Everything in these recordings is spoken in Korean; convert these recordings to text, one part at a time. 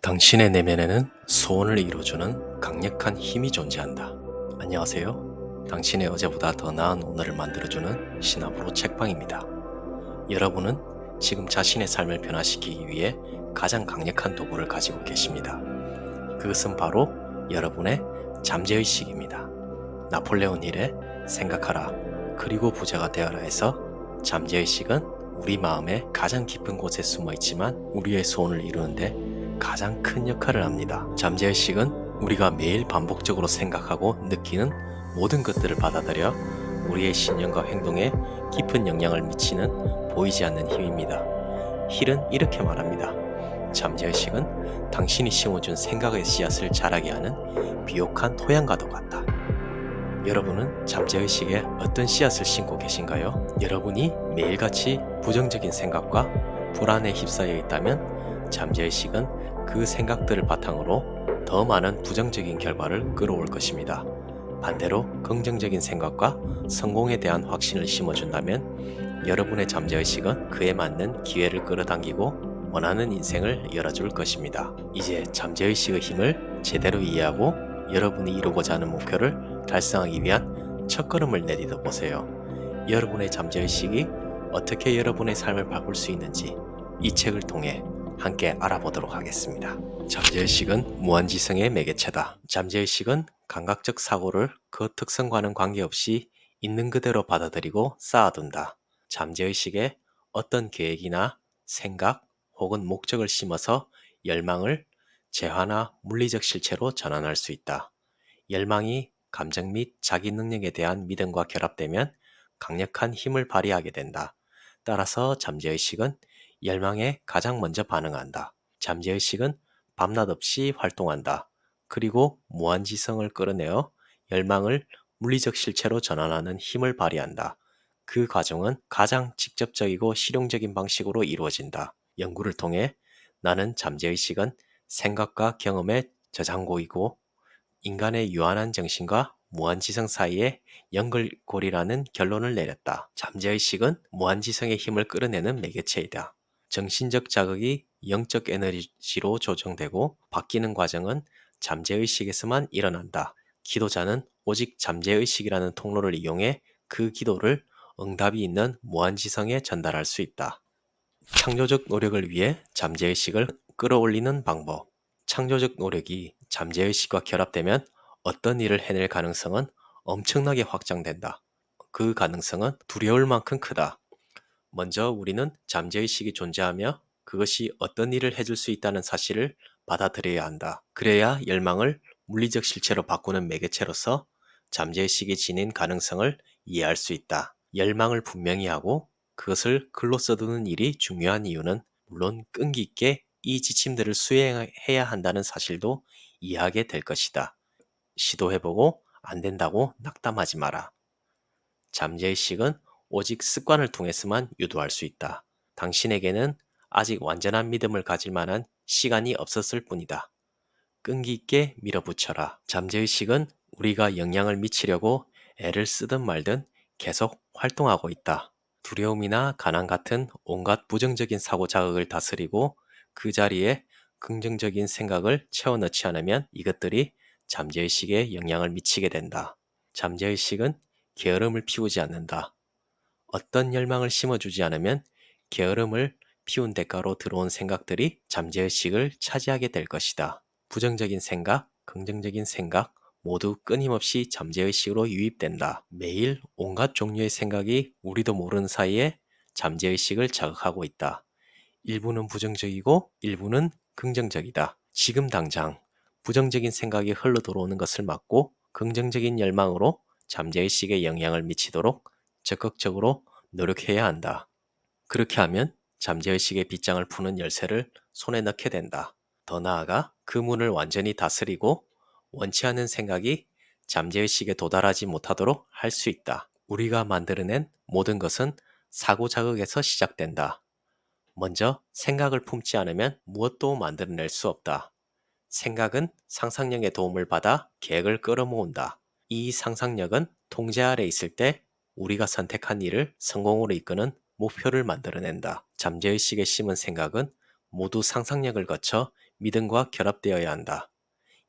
당신의 내면에는 소원을 이루어주는 강력한 힘이 존재한다. 안녕하세요. 당신의 어제보다 더 나은 오늘을 만들어주는 신압으로 책방입니다. 여러분은 지금 자신의 삶을 변화시키기 위해 가장 강력한 도구를 가지고 계십니다. 그것은 바로 여러분의 잠재의식입니다. 나폴레온 힐의 생각하라 그리고 부자가 되어라에서 잠재의식은 우리 마음의 가장 깊은 곳에 숨어 있지만 우리의 소원을 이루는데 가장 큰 역할을 합니다. 잠재의식은 우리가 매일 반복적으로 생각하고 느끼는 모든 것들을 받아들여 우리의 신념과 행동에 깊은 영향을 미치는 보이지 않는 힘입니다. 힐은 이렇게 말합니다. 잠재의식은 당신이 심어준 생각의 씨앗을 자라게 하는 비옥한 토양과도 같다. 여러분은 잠재의식에 어떤 씨앗을 심고 계신가요? 여러분이 매일같이 부정적인 생각과 불안에 휩싸여 있다면 잠재의식은 그 생각들을 바탕으로 더 많은 부정적인 결과를 끌어올 것입니다. 반대로 긍정적인 생각과 성공에 대한 확신을 심어준다면 여러분의 잠재의식은 그에 맞는 기회를 끌어당기고 원하는 인생을 열어줄 것입니다. 이제 잠재의식의 힘을 제대로 이해하고 여러분이 이루고자 하는 목표를 달성하기 위한 첫걸음을 내딛어 보세요. 여러분의 잠재의식이 어떻게 여러분의 삶을 바꿀 수 있는지 이 책을 통해 함께 알아보도록 하겠습니다. 잠재의식은 무한지성의 매개체다. 잠재의식은 감각적 사고를 그 특성과는 관계없이 있는 그대로 받아들이고 쌓아둔다. 잠재의식에 어떤 계획이나 생각 혹은 목적을 심어서 열망을 재화나 물리적 실체로 전환할 수 있다. 열망이 감정 및 자기 능력에 대한 믿음과 결합되면 강력한 힘을 발휘하게 된다. 따라서 잠재의식은 열망에 가장 먼저 반응한다. 잠재의식은 밤낮 없이 활동한다. 그리고 무한지성을 끌어내어 열망을 물리적 실체로 전환하는 힘을 발휘한다. 그 과정은 가장 직접적이고 실용적인 방식으로 이루어진다. 연구를 통해 나는 잠재의식은 생각과 경험의 저장고이고 인간의 유한한 정신과 무한지성 사이의 연결고리라는 결론을 내렸다. 잠재의식은 무한지성의 힘을 끌어내는 매개체이다. 정신적 자극이 영적 에너지로 조정되고 바뀌는 과정은 잠재의식에서만 일어난다. 기도자는 오직 잠재의식이라는 통로를 이용해 그 기도를 응답이 있는 무한지성에 전달할 수 있다. 창조적 노력을 위해 잠재의식을 끌어올리는 방법. 창조적 노력이 잠재의식과 결합되면 어떤 일을 해낼 가능성은 엄청나게 확장된다. 그 가능성은 두려울 만큼 크다. 먼저 우리는 잠재의식이 존재하며 그것이 어떤 일을 해줄 수 있다는 사실을 받아들여야 한다. 그래야 열망을 물리적 실체로 바꾸는 매개체로서 잠재의식이 지닌 가능성을 이해할 수 있다. 열망을 분명히 하고 그것을 글로 써두는 일이 중요한 이유는 물론 끈기 있게 이 지침들을 수행해야 한다는 사실도 이해하게 될 것이다. 시도해보고 안 된다고 낙담하지 마라. 잠재의식은 오직 습관을 통해서만 유도할 수 있다. 당신에게는 아직 완전한 믿음을 가질 만한 시간이 없었을 뿐이다. 끈기 있게 밀어붙여라. 잠재의식은 우리가 영향을 미치려고 애를 쓰든 말든 계속 활동하고 있다. 두려움이나 가난 같은 온갖 부정적인 사고 자극을 다스리고 그 자리에 긍정적인 생각을 채워넣지 않으면 이것들이 잠재의식에 영향을 미치게 된다. 잠재의식은 게으름을 피우지 않는다. 어떤 열망을 심어주지 않으면 게으름을 피운 대가로 들어온 생각들이 잠재의식을 차지하게 될 것이다. 부정적인 생각, 긍정적인 생각 모두 끊임없이 잠재의식으로 유입된다. 매일 온갖 종류의 생각이 우리도 모르는 사이에 잠재의식을 자극하고 있다. 일부는 부정적이고 일부는 긍정적이다. 지금 당장 부정적인 생각이 흘러 들어오는 것을 막고 긍정적인 열망으로 잠재의식에 영향을 미치도록 적극적으로 노력해야 한다. 그렇게 하면 잠재의식의 빗장을 푸는 열쇠를 손에 넣게 된다. 더 나아가 그 문을 완전히 다스리고 원치 않은 생각이 잠재의식에 도달하지 못하도록 할 수 있다. 우리가 만들어낸 모든 것은 사고 자극에서 시작된다. 먼저 생각을 품지 않으면 무엇도 만들어낼 수 없다. 생각은 상상력의 도움을 받아 계획을 끌어모은다. 이 상상력은 통제 아래 있을 때 우리가 선택한 일을 성공으로 이끄는 목표를 만들어낸다. 잠재의식에 심은 생각은 모두 상상력을 거쳐 믿음과 결합되어야 한다.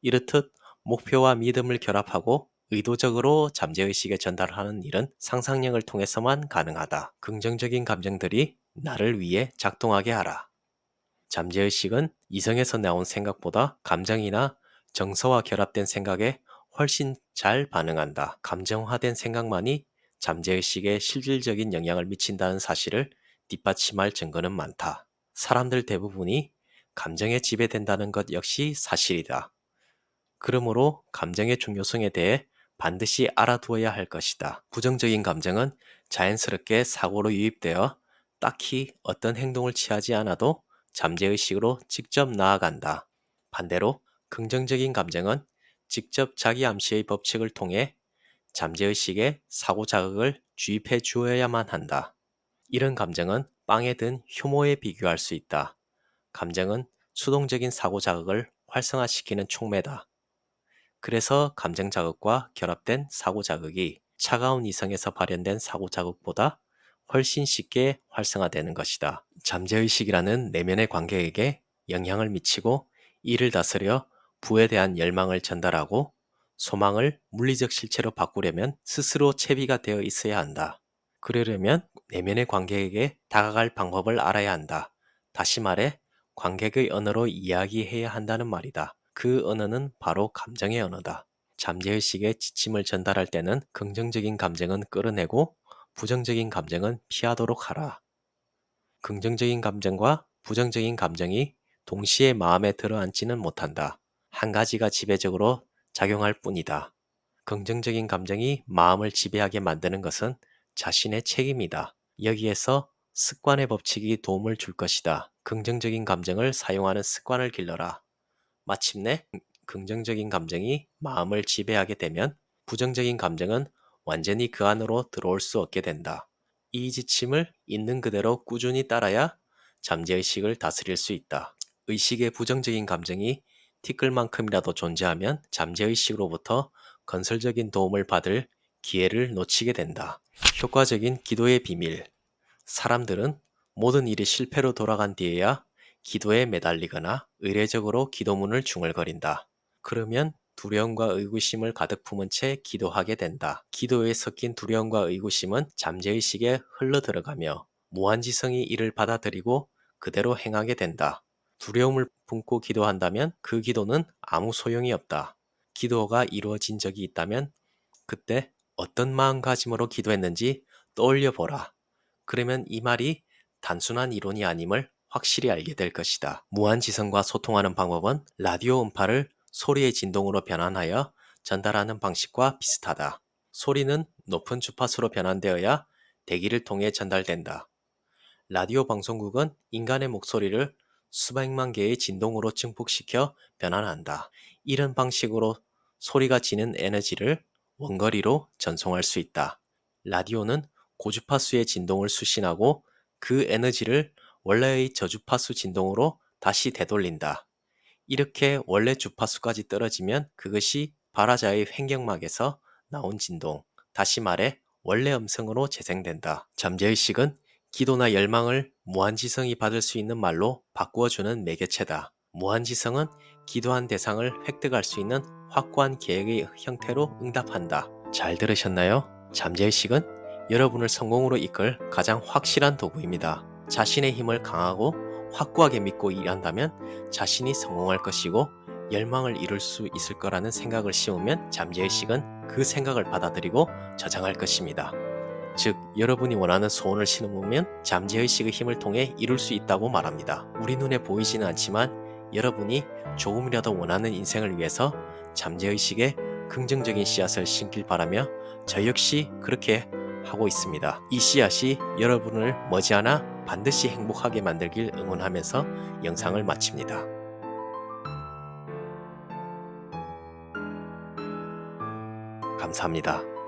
이렇듯 목표와 믿음을 결합하고 의도적으로 잠재의식에 전달하는 일은 상상력을 통해서만 가능하다. 긍정적인 감정들이 나를 위해 작동하게 하라. 잠재의식은 이성에서 나온 생각보다 감정이나 정서와 결합된 생각에 훨씬 잘 반응한다. 감정화된 생각만이 잠재의식에 실질적인 영향을 미친다는 사실을 뒷받침할 증거는 많다. 사람들 대부분이 감정에 지배된다는 것 역시 사실이다. 그러므로 감정의 중요성에 대해 반드시 알아두어야 할 것이다. 부정적인 감정은 자연스럽게 사고로 유입되어 딱히 어떤 행동을 취하지 않아도 잠재의식으로 직접 나아간다. 반대로 긍정적인 감정은 직접 자기 암시의 법칙을 통해 잠재의식에 사고 자극을 주입해 주어야만 한다. 이런 감정은 빵에 든 효모에 비교할 수 있다. 감정은 수동적인 사고 자극을 활성화시키는 촉매다. 그래서 감정 자극과 결합된 사고 자극이 차가운 이성에서 발현된 사고 자극보다 훨씬 쉽게 활성화되는 것이다. 잠재의식이라는 내면의 관계에게 영향을 미치고 이를 다스려 부에 대한 열망을 전달하고 소망을 물리적 실체로 바꾸려면 스스로 채비가 되어 있어야 한다. 그러려면 내면의 관객에게 다가갈 방법을 알아야 한다. 다시 말해 관객의 언어로 이야기해야 한다는 말이다. 그 언어는 바로 감정의 언어다. 잠재의식에 지침을 전달할 때는 긍정적인 감정은 끌어내고 부정적인 감정은 피하도록 하라. 긍정적인 감정과 부정적인 감정이 동시에 마음에 들어앉지는 못한다. 한 가지가 지배적으로 작용할 뿐이다. 긍정적인 감정이 마음을 지배하게 만드는 것은 자신의 책임이다. 여기에서 습관의 법칙이 도움을 줄 것이다. 긍정적인 감정을 사용하는 습관을 길러라. 마침내 긍정적인 감정이 마음을 지배하게 되면 부정적인 감정은 완전히 그 안으로 들어올 수 없게 된다. 이 지침을 있는 그대로 꾸준히 따라야 잠재의식을 다스릴 수 있다. 의식의 부정적인 감정이 티끌만큼이라도 존재하면 잠재의식으로부터 건설적인 도움을 받을 기회를 놓치게 된다. 효과적인 기도의 비밀. 사람들은 모든 일이 실패로 돌아간 뒤에야 기도에 매달리거나 의례적으로 기도문을 중얼거린다. 그러면 두려움과 의구심을 가득 품은 채 기도하게 된다. 기도에 섞인 두려움과 의구심은 잠재의식에 흘러 들어가며 무한지성이 이를 받아들이고 그대로 행하게 된다. 두려움을 품고 기도한다면 그 기도는 아무 소용이 없다. 기도가 이루어진 적이 있다면 그때 어떤 마음가짐으로 기도했는지 떠올려 보라. 그러면 이 말이 단순한 이론이 아님을 확실히 알게 될 것이다. 무한지성과 소통하는 방법은 라디오 음파를 소리의 진동으로 변환하여 전달하는 방식과 비슷하다. 소리는 높은 주파수로 변환되어야 대기를 통해 전달된다. 라디오 방송국은 인간의 목소리를 수백만 개의 진동으로 증폭시켜 변환한다. 이런 방식으로 소리가 지는 에너지를 원거리로 전송할 수 있다. 라디오는 고주파수의 진동을 수신하고 그 에너지를 원래의 저주파수 진동으로 다시 되돌린다. 이렇게 원래 주파수까지 떨어지면 그것이 발화자의 횡격막에서 나온 진동, 다시 말해 원래 음성으로 재생된다. 잠재의식은 기도나 열망을 무한지성이 받을 수 있는 말로 바꾸어주는 매개체다. 무한지성은 기도한 대상을 획득할 수 있는 확고한 계획의 형태로 응답한다. 잘 들으셨나요? 잠재의식은 여러분을 성공으로 이끌 가장 확실한 도구입니다. 자신의 힘을 강하고 확고하게 믿고 일한다면 자신이 성공할 것이고 열망을 이룰 수 있을 거라는 생각을 심으면 잠재의식은 그 생각을 받아들이고 저장할 것입니다. 즉, 여러분이 원하는 소원을 심으면 잠재의식의 힘을 통해 이룰 수 있다고 말합니다. 우리 눈에 보이지는 않지만 여러분이 조금이라도 원하는 인생을 위해서 잠재의식에 긍정적인 씨앗을 심길 바라며 저 역시 그렇게 하고 있습니다. 이 씨앗이 여러분을 머지않아 반드시 행복하게 만들길 응원하면서 영상을 마칩니다. 감사합니다.